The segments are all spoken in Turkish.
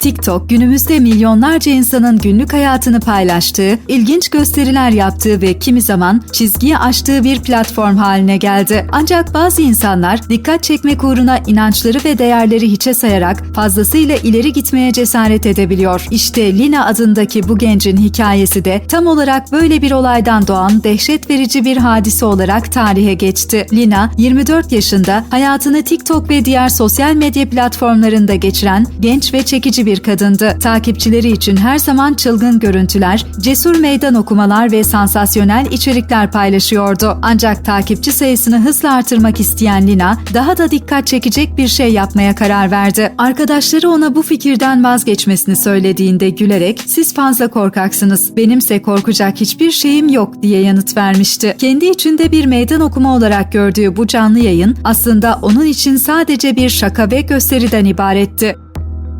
TikTok günümüzde milyonlarca insanın günlük hayatını paylaştığı, ilginç gösteriler yaptığı ve kimi zaman çizgiyi aştığı bir platform haline geldi. Ancak bazı insanlar dikkat çekmek uğruna inançları ve değerleri hiçe sayarak fazlasıyla ileri gitmeye cesaret edebiliyor. İşte Lina adındaki bu gencin hikayesi de tam olarak böyle bir olaydan doğan dehşet verici bir hadise olarak tarihe geçti. Lina 24 yaşında hayatını TikTok ve diğer sosyal medya platformlarında geçiren genç ve çekici bir kadındı. Takipçileri için her zaman çılgın görüntüler, cesur meydan okumalar ve sansasyonel içerikler paylaşıyordu. Ancak takipçi sayısını hızla artırmak isteyen Lina, daha da dikkat çekecek bir şey yapmaya karar verdi. Arkadaşları ona bu fikirden vazgeçmesini söylediğinde gülerek "Siz fazla korkaksınız. Benimse korkacak hiçbir şeyim yok." diye yanıt vermişti. Kendi içinde bir meydan okuma olarak gördüğü bu canlı yayın aslında onun için sadece bir şaka ve gösteriden ibaretti.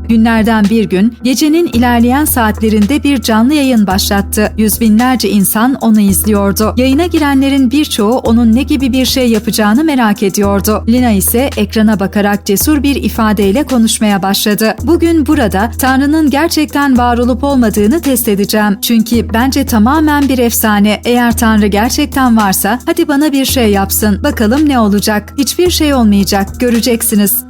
Günlerden bir gün gecenin ilerleyen saatlerinde bir canlı yayın başlattı. Yüz binlerce insan onu izliyordu. Yayına girenlerin birçoğu onun ne gibi bir şey yapacağını merak ediyordu. Lina ise ekrana bakarak cesur bir ifadeyle konuşmaya başladı. Bugün burada Tanrı'nın gerçekten var olup olmadığını test edeceğim. Çünkü bence tamamen bir efsane. Eğer Tanrı gerçekten varsa hadi bana bir şey yapsın. Bakalım ne olacak? Hiçbir şey olmayacak. Göreceksiniz.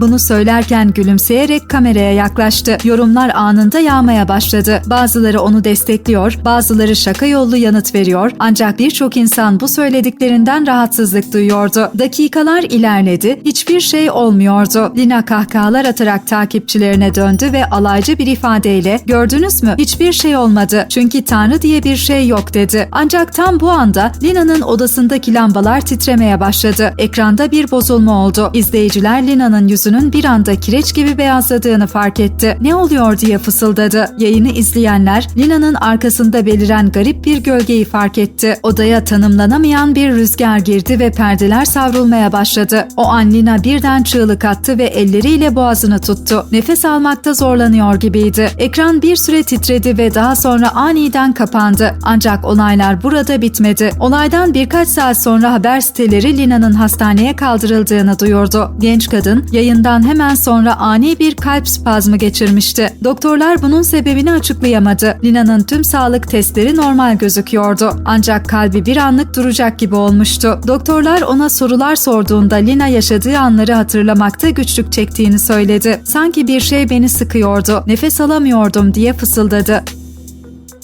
Bunu söylerken gülümseyerek kameraya yaklaştı. Yorumlar anında yağmaya başladı. Bazıları onu destekliyor, bazıları şaka yollu yanıt veriyor. Ancak birçok insan bu söylediklerinden rahatsızlık duyuyordu. Dakikalar ilerledi, hiçbir şey olmuyordu. Lina kahkahalar atarak takipçilerine döndü ve alaycı bir ifadeyle "Gördünüz mü? Hiçbir şey olmadı. Çünkü Tanrı diye bir şey yok." dedi. Ancak tam bu anda Lina'nın odasındaki lambalar titremeye başladı. Ekranda bir bozulma oldu. İzleyiciler Lina'nın yüzünün bir anda kireç gibi beyazladığını fark etti. Ne oluyor diye fısıldadı. Yayını izleyenler Lina'nın arkasında beliren garip bir gölgeyi fark etti. Odaya tanımlanamayan bir rüzgar girdi ve perdeler savrulmaya başladı. O an Lina birden çığlık attı ve elleriyle boğazını tuttu. Nefes almakta zorlanıyor gibiydi. Ekran bir süre titredi ve daha sonra aniden kapandı. Ancak olaylar burada bitmedi. Olaydan birkaç saat sonra haber siteleri Lina'nın hastaneye kaldırıldığını duyurdu. Genç kadın yayından hemen sonra ani bir kalp spazmı geçirmişti. Doktorlar bunun sebebini açıklayamadı. Lina'nın tüm sağlık testleri normal gözüküyordu. Ancak kalbi bir anlık duracak gibi olmuştu. Doktorlar ona sorular sorduğunda Lina yaşadığı anları hatırlamakta güçlük çektiğini söyledi. Sanki bir şey beni sıkıyordu. Nefes alamıyordum diye fısıldadı.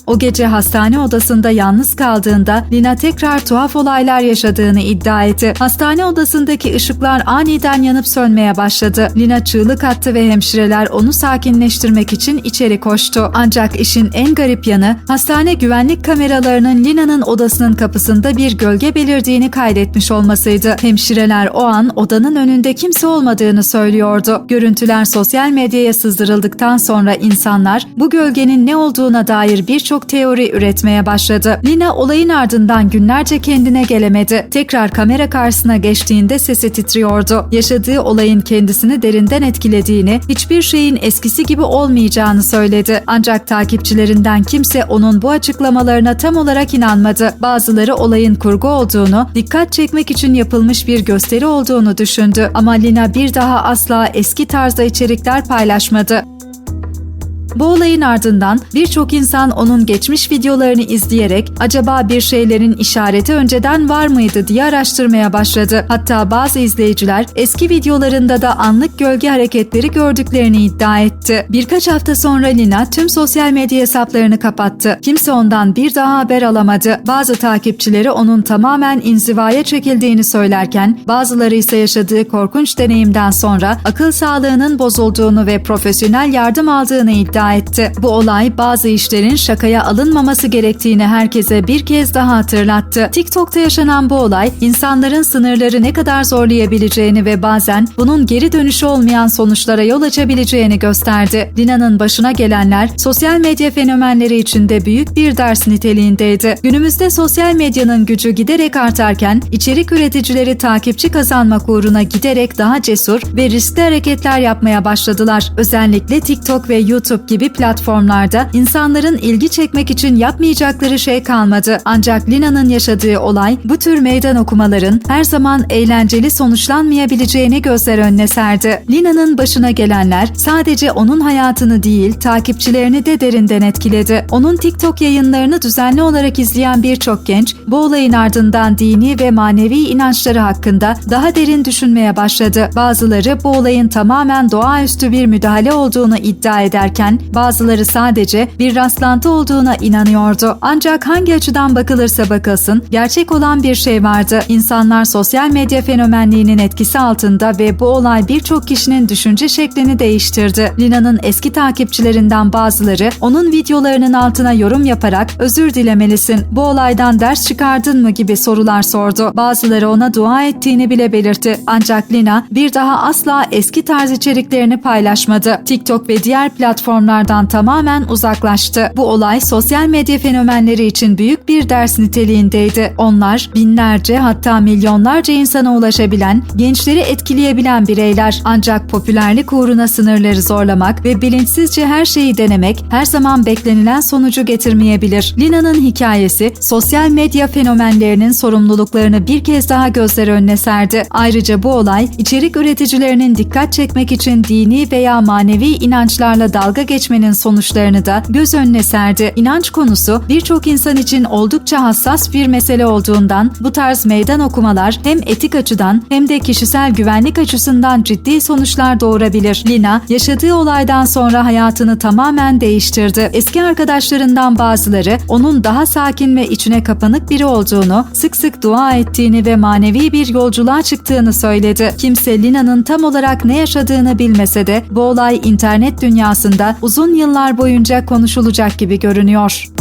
O gece hastane odasında yalnız kaldığında Lina tekrar tuhaf olaylar yaşadığını iddia etti. Hastane odasındaki ışıklar aniden yanıp sönmeye başladı. Lina çığlık attı ve hemşireler onu sakinleştirmek için içeri koştu. Ancak işin en garip yanı hastane güvenlik kameralarının Lina'nın odasının kapısında bir gölge belirdiğini kaydetmiş olmasıydı. Hemşireler o an odanın önünde kimse olmadığını söylüyordu. Görüntüler sosyal medyaya sızdırıldıktan sonra insanlar bu gölgenin ne olduğuna dair birçok teori üretmeye başladı. Lina olayın ardından günlerce kendine gelemedi. Tekrar kamera karşısına geçtiğinde sesi titriyordu. Yaşadığı olayın kendisini derinden etkilediğini, hiçbir şeyin eskisi gibi olmayacağını söyledi. Ancak takipçilerinden kimse onun bu açıklamalarına tam olarak inanmadı. Bazıları olayın kurgu olduğunu, dikkat çekmek için yapılmış bir gösteri olduğunu düşündü. Ama Lina bir daha asla eski tarzda içerikler paylaşmadı. Bu olayın ardından birçok insan onun geçmiş videolarını izleyerek acaba bir şeylerin işareti önceden var mıydı diye araştırmaya başladı. Hatta bazı izleyiciler eski videolarında da anlık gölge hareketleri gördüklerini iddia etti. Birkaç hafta sonra Lina tüm sosyal medya hesaplarını kapattı. Kimse ondan bir daha haber alamadı. Bazı takipçileri onun tamamen inzivaya çekildiğini söylerken bazıları ise yaşadığı korkunç deneyimden sonra akıl sağlığının bozulduğunu ve profesyonel yardım aldığını iddia etti. Bu olay bazı işlerin şakaya alınmaması gerektiğini herkese bir kez daha hatırlattı. TikTok'ta yaşanan bu olay insanların sınırları ne kadar zorlayabileceğini ve bazen bunun geri dönüşü olmayan sonuçlara yol açabileceğini gösterdi. Lina'nın başına gelenler sosyal medya fenomenleri için de büyük bir ders niteliğindeydi. Günümüzde sosyal medyanın gücü giderek artarken içerik üreticileri takipçi kazanmak uğruna giderek daha cesur ve riskli hareketler yapmaya başladılar. Özellikle TikTok ve YouTube gibi gibi platformlarda insanların ilgi çekmek için yapmayacakları şey kalmadı. Ancak Lina'nın yaşadığı olay bu tür meydan okumaların her zaman eğlenceli sonuçlanmayabileceğini gözler önüne serdi. Lina'nın başına gelenler sadece onun hayatını değil takipçilerini de derinden etkiledi. Onun TikTok yayınlarını düzenli olarak izleyen birçok genç bu olayın ardından dini ve manevi inançları hakkında daha derin düşünmeye başladı. Bazıları bu olayın tamamen doğaüstü bir müdahale olduğunu iddia ederken bazıları sadece bir rastlantı olduğuna inanıyordu. Ancak hangi açıdan bakılırsa bakılsın gerçek olan bir şey vardı. İnsanlar sosyal medya fenomenliğinin etkisi altında ve bu olay birçok kişinin düşünce şeklini değiştirdi. Lina'nın eski takipçilerinden bazıları onun videolarının altına yorum yaparak özür dilemelisin, bu olaydan ders çıkardın mı gibi sorular sordu. Bazıları ona dua ettiğini bile belirtti. Ancak Lina bir daha asla eski tarz içeriklerini paylaşmadı. TikTok ve diğer platformlardan tamamen uzaklaştı. Bu olay sosyal medya fenomenleri için büyük bir ders niteliğindeydi. Onlar binlerce hatta milyonlarca insana ulaşabilen, gençleri etkileyebilen bireyler. Ancak popülerlik uğruna sınırları zorlamak ve bilinçsizce her şeyi denemek her zaman beklenilen sonucu getirmeyebilir. Lina'nın hikayesi sosyal medya fenomenlerinin sorumluluklarını bir kez daha gözler önüne serdi. Ayrıca bu olay içerik üreticilerinin dikkat çekmek için dini veya manevi inançlarla dalga geçmenin sonuçlarını da göz önüne serdi. İnanç konusu birçok insan için oldukça hassas bir mesele olduğundan bu tarz meydan okumalar hem etik açıdan hem de kişisel güvenlik açısından ciddi sonuçlar doğurabilir. Lina yaşadığı olaydan sonra hayatını tamamen değiştirdi. Eski arkadaşlarından bazıları onun daha sakin ve içine kapanık biri olduğunu, sık sık dua ettiğini ve manevi bir yolculuğa çıktığını söyledi. Kimse Lina'nın tam olarak ne yaşadığını bilmese de bu olay internet dünyasında uzun yıllar boyunca konuşulacak gibi görünüyor.